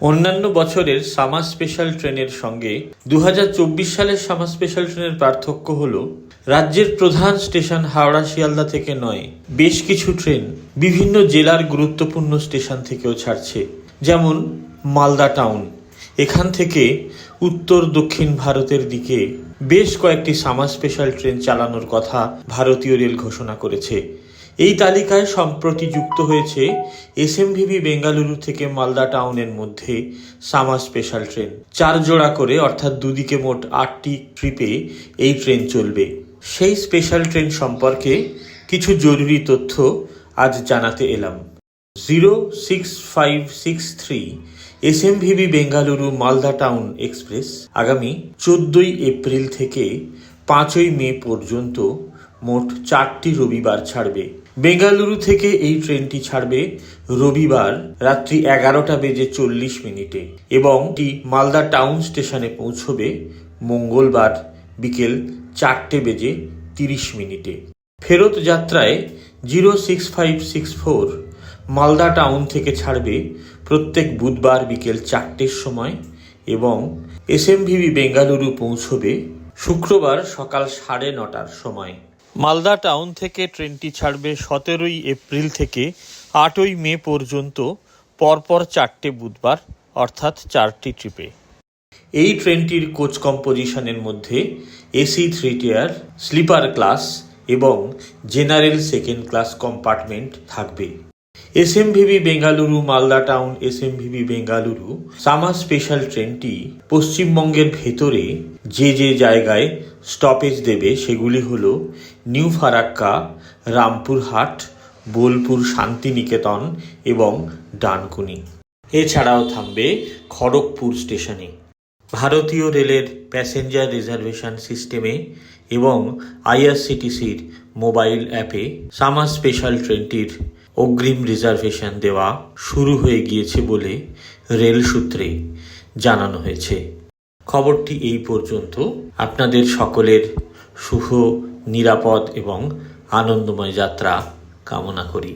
অন্যান্য বছরের summer special ট্রেনের সঙ্গে দু হাজার চব্বিশ সালের সামার স্পেশাল ট্রেনের পার্থক্য হল, রাজ্যের প্রধান স্টেশন হাওড়া শিয়ালদা থেকে নয়, বেশ কিছু ট্রেন বিভিন্ন জেলার গুরুত্বপূর্ণ স্টেশন থেকেও ছাড়ছে, যেমন মালদা টাউন। এখান থেকে উত্তর দক্ষিণ ভারতের দিকে বেশ কয়েকটি সামার স্পেশাল ট্রেন চালানোর কথা ভারতীয় রেল ঘোষণা করেছে। এই তালিকায় সম্প্রতি যুক্ত হয়েছে এসএমভিভি বেঙ্গালুরু থেকে মালদা টাউনের মধ্যে সামার স্পেশাল ট্রেন চার জোড়া করে, অর্থাৎ দুদিকে মোট আটটি ট্রিপে এই ট্রেন চলবে। সেই স্পেশাল ট্রেন সম্পর্কে কিছু জরুরি তথ্য আজ জানাতে এলাম। Zero six five six three SMVB Bengaluru Malda town express আগামী চোদ্দই এপ্রিল থেকে পাঁচই মে পর্যন্ত মোট চারটি রবিবার ছাড়বে। বেঙ্গালুরু থেকে এই ট্রেনটি ছাড়বে রবিবার রাত্রি এগারোটা বেজে চল্লিশ মিনিটে এবং এটি মালদা টাউন স্টেশনে পৌঁছবে মঙ্গলবার বিকেল চারটে বেজে তিরিশ মিনিটে। ফেরত যাত্রায় zero six five six four Malda town থেকে ছাড়বে প্রত্যেক বুধবার বিকেল চারটের সময় এবং এসএমভিবি বেঙ্গালুরু পৌঁছবে শুক্রবার সকাল সাড়ে নটার সময়। মালদা টাউন থেকে ট্রেনটি ছাড়বে সতেরোই এপ্রিল থেকে আটই মে পর্যন্ত পরপর চারটে বুধবার, অর্থাৎ চারটি ট্রিপে। এই ট্রেনটির কোচ কম্পোজিশনের মধ্যে AC three tier, sleeper class এবং জেনারেল সেকেন্ড ক্লাস কম্পার্টমেন্ট থাকবে। SMVB Bengaluru Malda town SMVB Bengaluru summer special ট্রেনটি পশ্চিমবঙ্গের ভেতরে যে যে জায়গায় স্টপেজ দেবে সেগুলি হল নিউ ফারাক্কা, রামপুরহাট, বোলপুর শান্তিনিকেতন এবং ডানকুনি। এছাড়াও থামবে খড়গপুর স্টেশনে। ভারতীয় রেলের প্যাসেঞ্জার রিজার্ভেশন সিস্টেমে এবং আইআরসিটিসির মোবাইল অ্যাপে সামার স্পেশাল ট্রেনটির অগ্রিম রিজার্ভেশন দেওয়া শুরু হয়ে গিয়েছে বলে রেল সূত্রে জানানো হয়েছে। খবরটি এই পর্যন্ত। আপনাদের সকলের শুভ, নিরাপদ এবং আনন্দময় যাত্রা কামনা করি।